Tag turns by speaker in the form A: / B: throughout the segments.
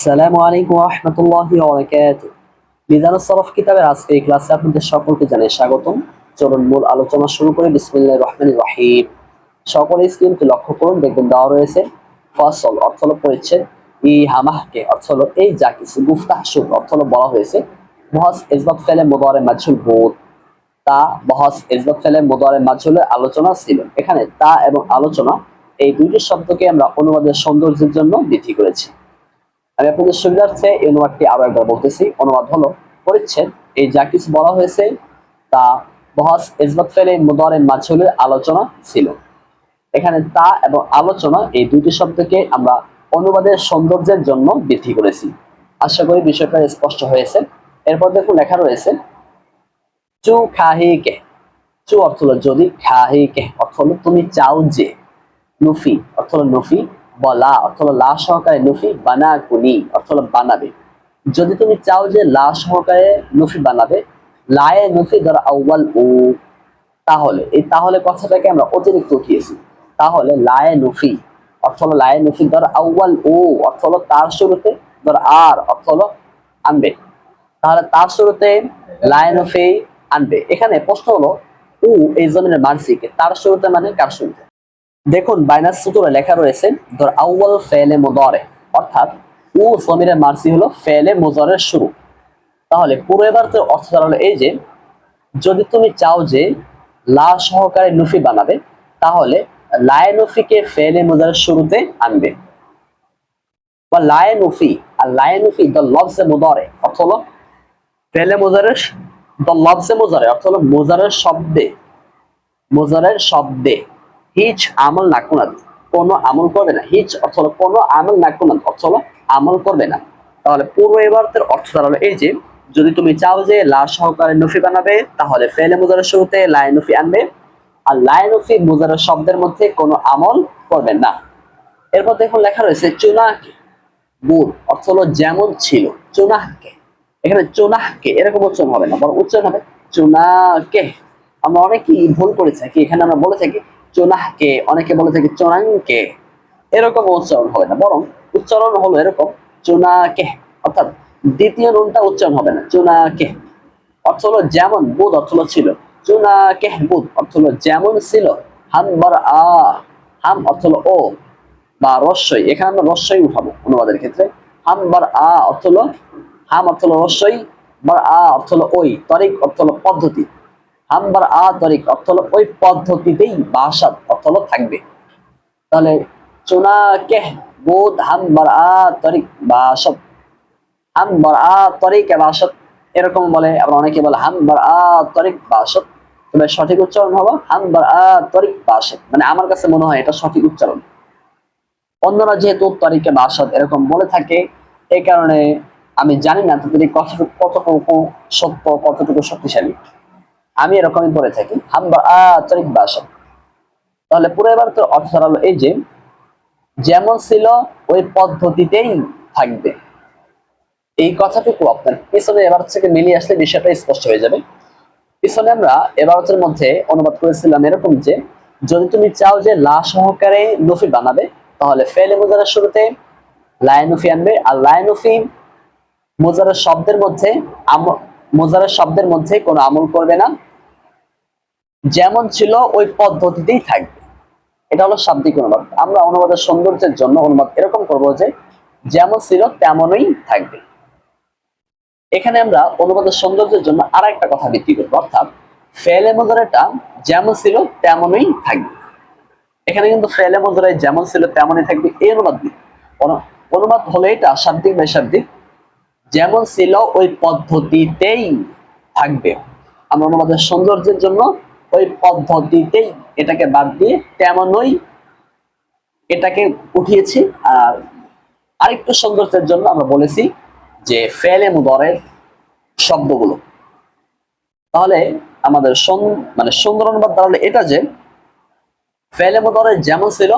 A: আসসালামু আলাইকুম রহমতুল্লাহি ওবরাকাতু মিজান সরফ কিতাবের আজকে এই ক্লাসে আপনাদের সকলকে জানাই স্বাগতম। চলুন মূল আলোচনা শুরু করি। বিসমিল্লাহ রহমান রহিম। সকলে স্ক্রিনটি লক্ষ্য করুন, দেখবেন দেওয়া রয়েছে ফসল, অর্থ হলো পরিচ্ছেদ। ই হামাহকে, অর্থ হলো এই যা কিছু, গুফতাহ শুভ অর্থ হলো বলা হয়েছে মহাস ইসবাত ফেলে মোদারে মাজহুল বোধ তা বহস ইসবাত ফেলে মোদারে মাজহুলের আলোচনা ছিল। এখানে তা এবং আলোচনা এই দুইটি শব্দকে আমরা অনুবাদের সৌন্দর্যের জন্য বৃদ্ধি করেছি। আমি আপনাদের সুবিধার্থে এই অনুবাদটি আরও একবার বলতেছি। অনুবাদ হলো, পরিচ্ছেদ, এই যা কিছু বলা হয়েছে তা বহস ইসবাত ফেলে মুদারে মাঝুলের আলোচনা ছিল। এখানে তা এবং আলোচনা এই দুটি শব্দকে আমরা অনুবাদের সৌন্দর্যের জন্য বৃদ্ধি করেছি। আশা করি বিষয়টা স্পষ্ট হয়েছে। এরপর দেখুন, লেখা রয়েছে, চু খাহি কে? চু অর্থ হলো, যদি খাহি কে? অর্থ হলো, তুমি চাও যে। নুফি, অর্থ হলো, নুফি। বলা অর্থ হলো লা সহকারে নুফি বানা কুনি অর্থ হলো বানাবে। যদি তুমি চাও যে লা সহকারে নুফি বানাবে, লায়ে নুফি ধরো আউ্বাল উ। তাহলে, এই তাহলে কথাটাকে আমরা অতিরিক্ত উঠিয়েছি। তাহলে লায়ে নুফি, অর্থ হলো লায়ে নুফি ধর আউ্বাল উ, অর্থ হলো তার শুরুতে, ধর আর, অর্থ হলো আনবে। তাহলে তার শুরুতে লায়ে নুফি আনবে। এখানে প্রশ্ন হলো, উ এই জমিনের মানসিকে, তার শুরুতে মানে কার শুরুতে? দেখুন, বাইনাস সূত্রে লেখা রয়েছে ধর আউয়াল ফেলে মুদারে। অর্থাৎ উ জমিরের মার্সি হলো ফেলে মুজারের শুরু। তাহলে পুরো এবার তো অর্থ দাঁড়াল এই যে, যদি তুমি চাও যে, লা সহকারে নুফি বানাবে, তাহলে লায়ে নুফিকে ফেলে মুজারের শুরুতে আনবে। বা লায়ে নুফি, আর লায়ে নুফি দ্য লভসে মুদারে, অর্থ হলো ফেলে মুজারের দ্য লভসে মুজারে অর্থ হলো মুজারের শব্দে মুজারের শব্দে। হিচ আমল না কোনাদ কোনো আমল করবে না। হিচ অর্থ হলো কোনো আমল না কোনাদ অর্থ হলো আমল করবে না। তাহলে পূর্ব এবারতের অর্থ দাঁড়াল এই যে, যদি তুমি চাও যে লা সহকারে নফি বানাবে, তাহলে ফেলে মুজারের শুরুতে লাই নফি আনবে। আর লাই নফি মুজারের শব্দের মধ্যে কোনো আমল করবে না। এরপর দেখুন লেখা রয়েছে চুনাকে বুর অর্থ হলো যেমন ছিল, চুনাহকে। এখানে চুনাহকে এরকম উচ্চারণ হবে না, বরং উচ্চারণ হবে চুনাকে আমরা অনেকেই ভুল করে থাকি, এখানে আমরা বলে থাকি চোনাহকে অনেকে বলে থাকি চোনাংকে এরকম উচ্চারণ হবে না, বরং উচ্চারণ হলো এরকম চোনাকে অর্থাৎ দ্বিতীয় নুনটা উচ্চারণ হবে না চোনাকে অর্থ হলো যেমন বুধ, অর্থ হলো ছিল। চুনাকে বুধ, অর্থ হলো যেমন ছিল। হাম বার আ, হাম অর্থ হলো ও, বা রস্যই। এখানে আমরা রস্যই উঠাবো অনুবাদের ক্ষেত্রে। হাম বার আ অর্থ হলো, হাম অর্থ হলো রস্যই, বার আ অর্থ হলো ওই, তরিক অর্থ হলো পদ্ধতি। হামবার আ তরিক অর্থ হলো ওই পদ্ধতিতেই বাসাদ অর্থ হলো থাকবে। তাহলে চুনা কেহ বোধ হামবার আ তরিক বাসদ হামবার আ তরিক বাসদ এরকম বলে, আবার অনেকে বলে হামবার আ তরিক বাসদ তবে সঠিক উচ্চারণ হলো হামবার আ তরিক বাসদ মানে আমার কাছে মনে হয় এটা সঠিক উচ্চারণ। অন্যরা যেহেতু তরিকে বাসদ এরকম বলে থাকে এই কারণে আমি জানি না তাদের কতটুকু কতটুকু সত্য, কতটুকু শক্তিশালী। আমি এরকমই বলে থাকি, হাম্বা আচরিক বাসা। তাহলে পুরো এবার তো অর্থ দাঁড়াল এই যে, যেমন ছিল ওই পদ্ধতিতেই থাকবে। এই কথাটুকু আপনার পিছনে এবার থেকে মিলিয়ে আসলে বিষয়টা স্পষ্ট হয়ে যাবে। পিছনে আমরা এবারতের মধ্যে অনুবাদ করেছিলাম এরকম যে, যদি তুমি চাও যে লা সহকারে নফি বানাবে, তাহলে ফেলে মোজারের শুরুতে লায়নুফি আনবে, আর লায়নুফি মোজারের শব্দের মধ্যে মোজারের শব্দের মধ্যে কোনো আমল করবে না। যেমন ছিল, ওই পদ্ধতিতেই থাকবে। এটা হলো শাব্দিক অনুবাদ। আমরা অনুবাদের সৌন্দর্যের জন্য অনুবাদ এরকম করব যে, যেমন ছিল তেমনই থাকবে। এখানে আমরা অনুবাদের সৌন্দর্যের জন্য আর একটা কথা ভিত্তি করব, অর্থাৎ ফেলে মজারেটা যেমন ছিল তেমনই থাকবে। এখানে কিন্তু ফেলে মজারে যেমন ছিল তেমনই থাকবে এই অনুবাদ নেই অনুবাদ হলো এটা, শাব্দিক বেশাব্দিক যেমন ছিল ওই পদ্ধতিতেই থাকবে। আমরা আমাদের সৌন্দর্যের জন্য ওই পদ্ধতিতেই এটাকে বাদ দিয়ে তেমনই এটাকে উঠিয়েছি। আর আরেকটু সৌন্দর্যের জন্য আমরা বলেছি যে ফেলে মুদরের শব্দগুলো। তাহলে আমাদের মানে সুন্দর অনুবাদ দাঁড়ালে এটা যে ফেলে মুদরের যেমন ছিল,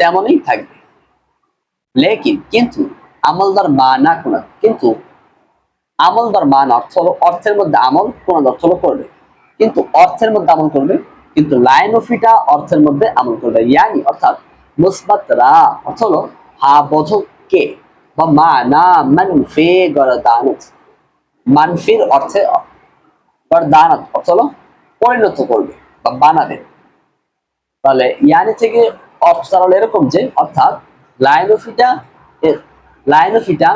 A: তেমনই থাকবে। লেকিন কিন্তু আমলদার মানা কোন, কিন্তু আমলদার মান অর্থ, অর্থের মধ্যে আমল কোন অর্থ হলো করবে। কিন্তু অর্থের মধ্যে আমল করবে, কিন্তু লাইন অফিটা অর্থের মধ্যে আমল করবে। ইয়ানি, অর্থাৎ মুসবাত রা, অর্থ হলো হা বোধক কে, বা মানা মানফি গরদানত মানফির অর্থে গরদানত অর্থ হলো পরিণত করবে বা বানাবে। তাহলে ইয়ানি থেকে অর্থ দাঁড়াল এরকম যে, অর্থাৎ লাইনোফিটা লাইনোফিটা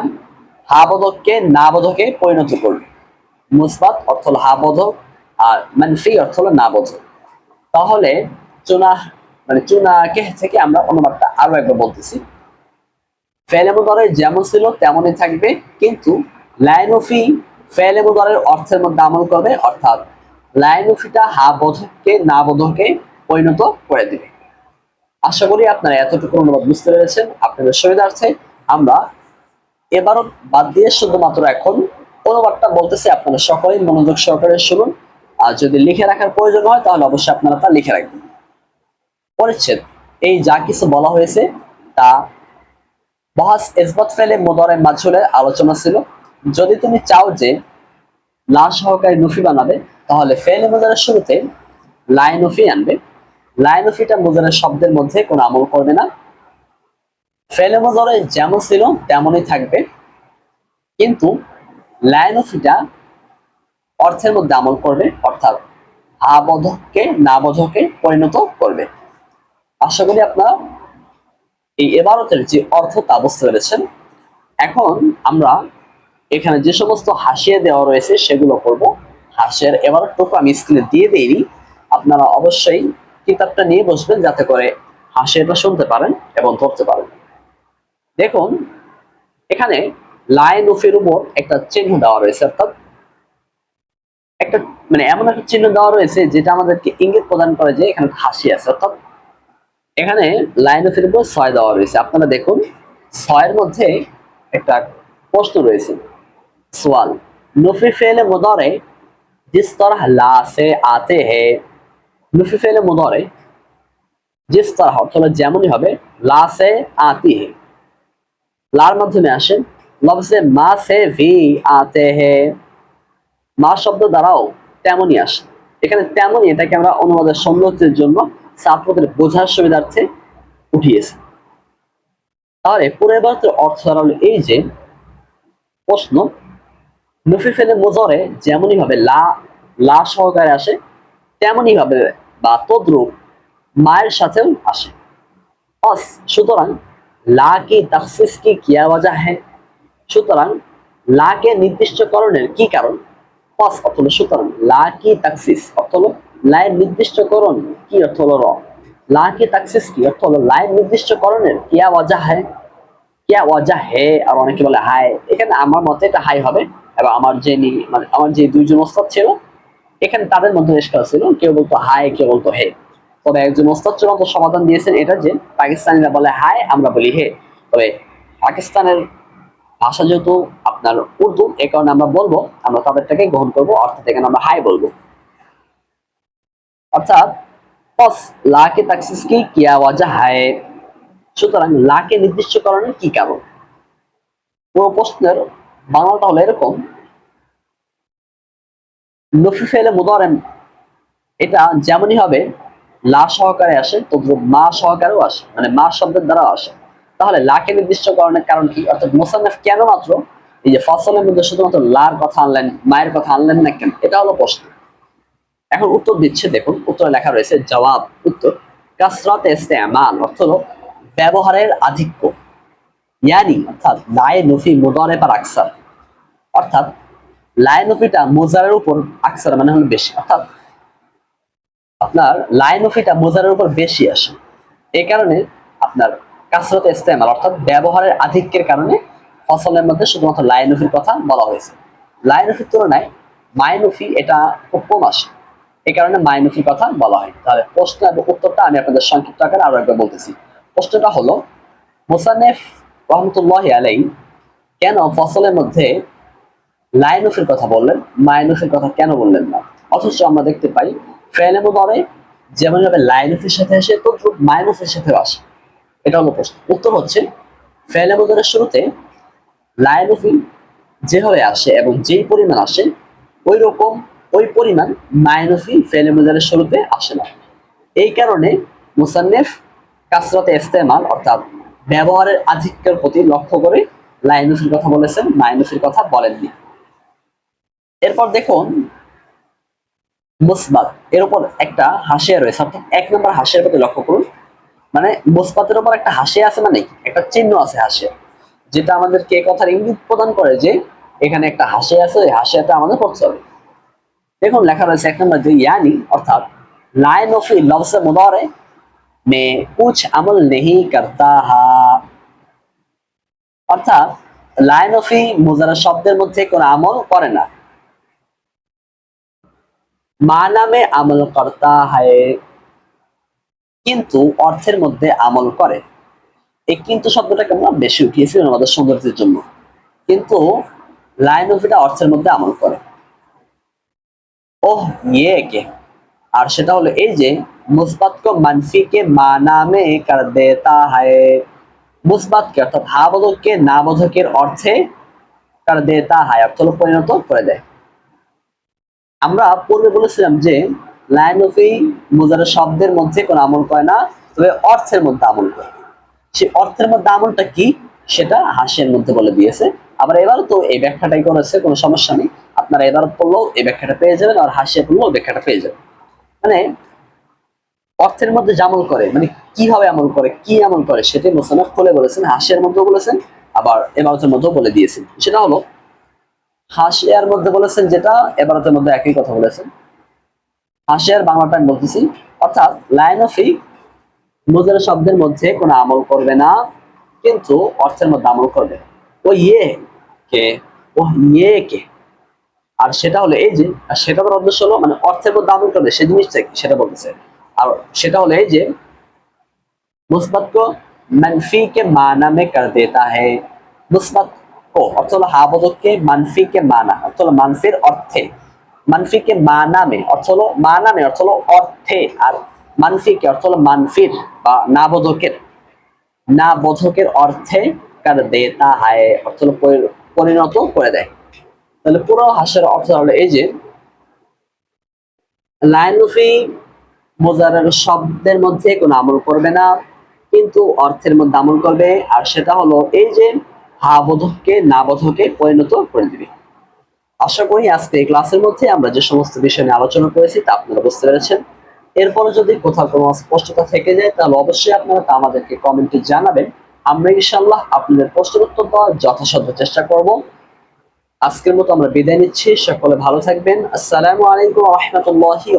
A: হা বোধককে না বোধকে পরিণত করবে। মুসবাত অর্থ হলো হা বোধক মানফি অর্থ হলো না বোধক তাহলে চুনা মানে চুনাকে থেকে আমরা অনুবাদটা আরও একবার বলতেছি। ফেলেমুদরের যেমন ছিল তেমনই থাকবে, কিন্তু লাইনোফি ফেলেমুদরের অর্থের মধ্যে আমল করবে, অর্থাৎ লাইন লাইনোফিটা হা বোধককে না বোধকে পরিণত করে দিবে। আশা করি আপনারা এতটুকু অনুবাদ বুঝতে পেরেছেন। আপনাদের সুবিধার্থে আমরা এবারও বাদ দিয়ে শুধুমাত্র এখন অনুবাদটা বলতেছি। আপনারা সকলেই মনোযোগ সহকারে শুনুন। আর যদি লিখে রাখার প্রয়োজন হয়, তাহলে অবশ্যই আপনারা তা লিখে রাখবেন। পরিচ্ছেদ এই যা কিছু বলা হয়েছে, তা বহাস ইসবাত ফেলে মোদরে মাঝুলের আলোচনা ছিল। যদি তুমি চাও যে লা সহকারী নফি বানাবে, তাহলে ফেলে মোদারের শুরুতে লাইন নফি আনবে। লাইন নফিটা মোদারের শব্দের মধ্যে কোনো আমল করবে না। ফেলে মোদরে যেমন ছিল, তেমনই থাকবে। কিন্তু লাইন নফিটা অর্থের মধ্যে আমল করবে, অর্থাৎ আবোধককে না বোধকে পরিণত করবে। আশা করি আপনারা এই এবারতের যে অর্থ তা বুঝতে পেরেছেন। এখন আমরা এখানে যে সমস্ত হাসিয়ে দেওয়া রয়েছে সেগুলো করব। হাসিয়ার এবারটুকু আমি স্ক্রিনে দিয়ে দিইনি। আপনারা অবশ্যই কিতাবটা নিয়ে বসবেন যাতে করে হাসিয়াটা শুনতে পারেন এবং ধরতে পারেন। দেখুন, এখানে লাইন উফের উপর একটা চিহ্ন দেওয়া রয়েছে, অর্থাৎ মানে এমন একটা চিহ্ন দেওয়া রয়েছে যেটা আমাদেরকে ইঙ্গিত প্রদান করে যে এখানে হাসি আছে, অর্থাৎ এখানে লাইন অফের উপর ছয় দেওয়া রয়েছে। আপনারা দেখুন, ছয়ের মধ্যে একটা প্রশ্ন রয়েছে। সোয়াল নফি ফেলে মোদরে জিস তরহ লাসে আতে হে। নফি ফেলে মোদরে জিস তরহ যেমনই হবে, লাসে আতি হে। লার মাধ্যমে আসে লফজে মা সে ভি আতে হে। মা শব্দ দ্বারাও তেমনই আসে। এখানে তেমনই এটাকে আমরা অনুবাদের সৌন্দর্যের জন্য ছাত্রদের বোঝার সুবিধার্থে উঠিয়েছে। তাহলে পুরো বার্তার অর্থ দাঁড়াল এই যে, প্রশ্ন নফি ফেলে মোজরে যেমনই ভাবে লা লা সহকারে আসে তেমনই ভাবে বা তদ্রুপ মায়ের সাথেও আসে। অস, সুতরাং লা কি তাকসিস কি কিয়া বাজা হ্যাঁ সুতরাং লাকে নির্দিষ্টকরণের কি কারণ? পাস অর্থ সুতরাং লা কি তাকসিস অর্থ লাইন নির্দিষ্টকরণ, কি অর্থ হলো র? লা কি তাকসিস কি? অর্থ হলো লাইন নির্দিষ্টকরণের কিয়া ওয়াজা হ্যাঁ কিয়া ওয়াজা হে, আর অনেকে বলে হাই এখানে আমার মতে এটা হাই হবে, এবং আমার যে মানে আমার যে দুইজন ওস্তাদ ছিল, এখানে তাদের মধ্যে ছিল। কেউ বলতো হাই কেউ বলতো হে। তবে একজন ওস্তাদ চূড়ান্ত সমাধান দিয়েছেন এটা যে, পাকিস্তানিরা বলে হাই আমরা বলি হে। তবে পাকিস্তানের ভাষা যেহেতু আপনার উর্দু, এ কারণে আমরা বলব, আমরা তাদেরটাকে গ্রহণ করব, অর্থাৎ এখানে আমরা হাই বলব। অর্থাৎ, পস, লাকে তাকসিস কি, কিয়া ওয়াজা হায়। সুতরাং, লাকে নির্দিষ্টকরণের কি কারণ? পুরো প্রশ্নের বাংলাটা হলো এরকম। নফি ফেলে মুদারেম, এটা যেমনই হবে, লা সহকারে আসে, তদ্রুপ মা সহকারেও আসে মানে মা শব্দের দ্বারাও আসে। তাহলে লাকে নির্দিষ্টকরণের কারণ কি? অর্থাৎ মোসান্নেফ কেন মাত্র? এই যে ফসলের মধ্যে শুধুমাত্র লার কথা আনলেন, মায়ের কথা আনলেন না কেন? এটা হলো প্রশ্ন। এখন উত্তর দিচ্ছে, দেখুন, উত্তরে লেখা রয়েছে, জবাব, উত্তর, কাসরাত ইস্তেমাল, অর্থ হলো ব্যবহারের আধিক্য। ইয়ানি, অর্থাৎ লায়ে নফি মুদারে পার আকসার। অর্থাৎ লায়ে নফিটা মোজারের উপর আকসার মানে হলো বেশি। অর্থাৎ আপনার লায়ে নফিটা মোজারের উপর বেশি আসে। এই কারণে আপনার কাসরত ইস্তেমাল, অর্থাৎ ব্যবহারের আধিক্যের কারণে ফসলের মধ্যে শুধুমাত্র লাইনফির কথা বলা হয়েছে। লাইনফির তুলনায় মাইনফি এটা খুব কম আসে। এই কারণে মাইনফির কথা বলা হয় তাহলে প্রশ্ন এবং উত্তরটা আমি আপনাদের সংক্ষিপ্ত আকারে আরও একবার বলতেছি। প্রশ্নটা হলো মোসানেফ রহমতুল্লাহ আলাই কেন ফসলের মধ্যে লাইনফির কথা বললেন মাইনফির কথা কেন বললেন না? অথচ আমরা দেখতে পাই, ফেলে মুদারে যেমন ভাবে লাইনফির সাথে আসে, তদ্রুপ মাইনফির সাথেও আসে। এটা হলো প্রশ্ন। উত্তর হচ্ছে, ফেলে মুদারের শুরুতে লাইনফি যেভাবে আসে এবং যেই পরিমাণ আসে ওই রকম ওই পরিমাণ মাইনফি ফেলে মুদারের শুরুতে আসে না। এই কারণে মুসান্নেফ কাসরতে ইস্তেমাল, অর্থাৎ ব্যবহারের আধিক্যের প্রতি লক্ষ্য করে লাইনুফির কথা বলেছেন মাইনুফির কথা বলেননি। এরপর দেখুন, মুসবাত, এর উপর একটা হাসিয়া রয়েছে। অর্থাৎ এক নম্বর হাসিয়ার প্রতি লক্ষ্য করুন। মানে মুসবাতের উপর একটা হাসিয়া আছে মানে একটা চিহ্ন আছে হাসিয়া যেটা আমাদেরকে কথার ইঙ্গিত প্রদান করে যে এখানে একটা হাসি আছে ওই হাসিয়াতে আমাদের পড়তে হবে। দেখুন, লেখা রয়েছে এক নম্বর যে ইয়ানি, অর্থাৎ লাইন অফ ই লভস এ মোদারে, মে কুচ আমল নেহি কর্তা হা অর্থাৎ লাইন অফ ই মুজারা শব্দের মধ্যে কোন আমল করে না। মা নামে আমল কর্তা হায় কিন্তু অর্থের মধ্যে আমল করে। এই কিন্তু শব্দটাকে আমরা বেশি উঠিয়েছি আমাদের সৌন্দর্যের জন্য। কিন্তু লাইন অফিটা অর্থের মধ্যে আমল করে। ওহ ইয়ে আর সেটা হলো এই যে মুসবাত কো কে মানা মে কর দেতা হয় মুসবাত কে অর্থাৎ হা না অর্থে কর দেতা হয় অর্থ হলো পরিণত করে দেয়। আমরা পূর্বে বলেছিলাম যে লাইন অফি মুজারা শব্দের মধ্যে কোনো আমল করে না, তবে অর্থের মধ্যে আমল করে। সে অর্থের মধ্যে আমলটা কি? সেটা হাসির মধ্যে বলে দিয়েছে। আবার এবার তো এই ব্যাখ্যাটাই করেছে, কোনো সমস্যা নেই। আপনারা এবার পড়লেও এই ব্যাখ্যাটা পেয়ে যাবেন, আর হাসিয়া পড়লেও ব্যাখ্যাটা পেয়ে যাবেন। মানে অর্থের মধ্যে জামল করে মানে কীভাবে আমল করে, কি আমল করে, সেটাই মোসানফ খুলে বলেছেন হাসিয়ার মধ্যেও বলেছেন, আবার এবারতের মধ্যেও বলে দিয়েছেন। সেটা হলো, হাসিয়ার মধ্যে বলেছেন যেটা, এবারতের মধ্যে একই কথা বলেছেন। হাসিয়ার বাংলাটা আমি বলতেছি, অর্থাৎ লাইন অফ মোজার শব্দের মধ্যে কোন আমল করবে না, কিন্তু অর্থের মধ্যে আমল করবে। ও ইয়ে কে? ও ইয়ে কে? আর সেটা হলো এই যে, আর সেটা তার উদ্দেশ্য হলো মানে অর্থের মধ্যে আমল করবে, সে জিনিসটা সেটা বলতেছে। আর সেটা হলো এই যে, মুসবাত কো মানফি কে মানা মে কর দেতা হে। মুসবাত কো অর্থ হলো হা বদক কে, মানফি কে মানা। অর্থ হলো মানফির অর্থে। মানফি কে মানা মে, অর্থ হলো মানা মে, অর্থ হলো অর্থে। আর মানফি কে অর্থ হলো মানফির বা না বোধকের। না বোধকের অর্থে কার দেতা হায়, অর্থ হলো পরিণত করে দেয়। তাহলে পুরো হাসের অর্থ হলো এই যে, লাইনুফি মোজারের শব্দের মধ্যে কোনো আমল করবে না, কিন্তু অর্থের মধ্যে আমল করবে, আর সেটা হলো এই যে, হা বোধককে না বোধকে পরিণত করে দিবে। আশা করি আজকে এই ক্লাসের মধ্যে আমরা যে সমস্ত বিষয় নিয়ে আলোচনা করেছি তা আপনারা বুঝতে পেরেছেন। এরপরে যদি কোথাও কোনো স্পষ্টতা থেকে যায়, তাহলে অবশ্যই আপনারা তা আমাদেরকে কমেন্টে জানাবেন। আমরা ইনশাল্লাহ আপনাদের প্রশ্নের উত্তর দেওয়ার যথাসাধ্য চেষ্টা করব। আজকের মতো আমরা বিদায় নিচ্ছি। সকলে ভালো থাকবেন। আসসালামু আলাইকুম রহমতুল্লাহি